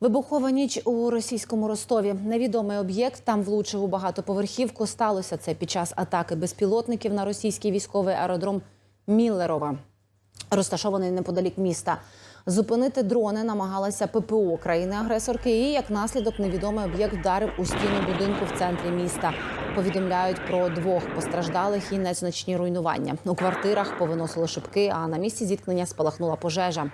Вибухова ніч у російському Ростові. Невідомий об'єкт там влучив у багатоповерхівку. Сталося це під час атаки безпілотників на російський військовий аеродром Міллерова, розташований неподалік міста. Зупинити дрони намагалася ППО країни-агресорки. І як наслідок невідомий об'єкт вдарив у стіну будинку в центрі міста. Повідомляють про двох постраждалих і незначні руйнування. У квартирах повиносили шибки, а на місці зіткнення спалахнула пожежа.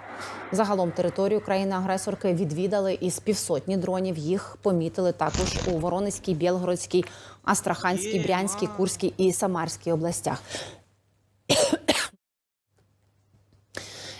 Загалом територію країни-агресорки відвідали із півсотні дронів. Їх помітили також у Воронезькій, Білгородській, Астраханській, Брянській, Курській і Самарській областях.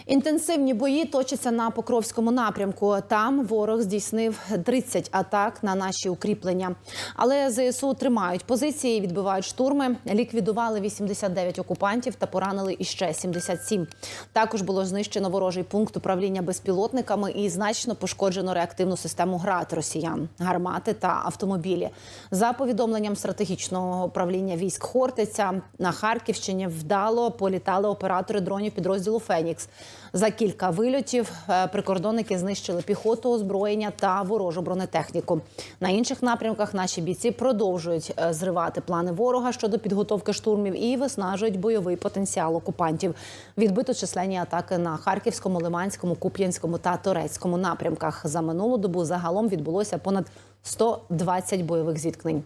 Інтенсивні бої точаться на Покровському напрямку. Там ворог здійснив 30 атак на наші укріплення. Але ЗСУ тримають позиції, відбивають штурми. Ліквідували 89 окупантів та поранили іще 77. Також було знищено ворожий пункт управління безпілотниками і значно пошкоджено реактивну систему ГРАД росіян, гармати та автомобілі. За повідомленням стратегічного управління військ Хортиця на Харківщині вдало політали оператори дронів підрозділу Фенікс. За кілька вильотів е, прикордонники знищили піхоту, озброєння та ворожу бронетехніку. На інших напрямках наші бійці продовжують е, зривати плани ворога щодо підготовки штурмів і виснажують бойовий потенціал окупантів. Відбито численні атаки на Харківському, Лиманському, Куп'янському та Торецькому напрямках. За минулу добу загалом відбулося понад 120 бойових зіткнень.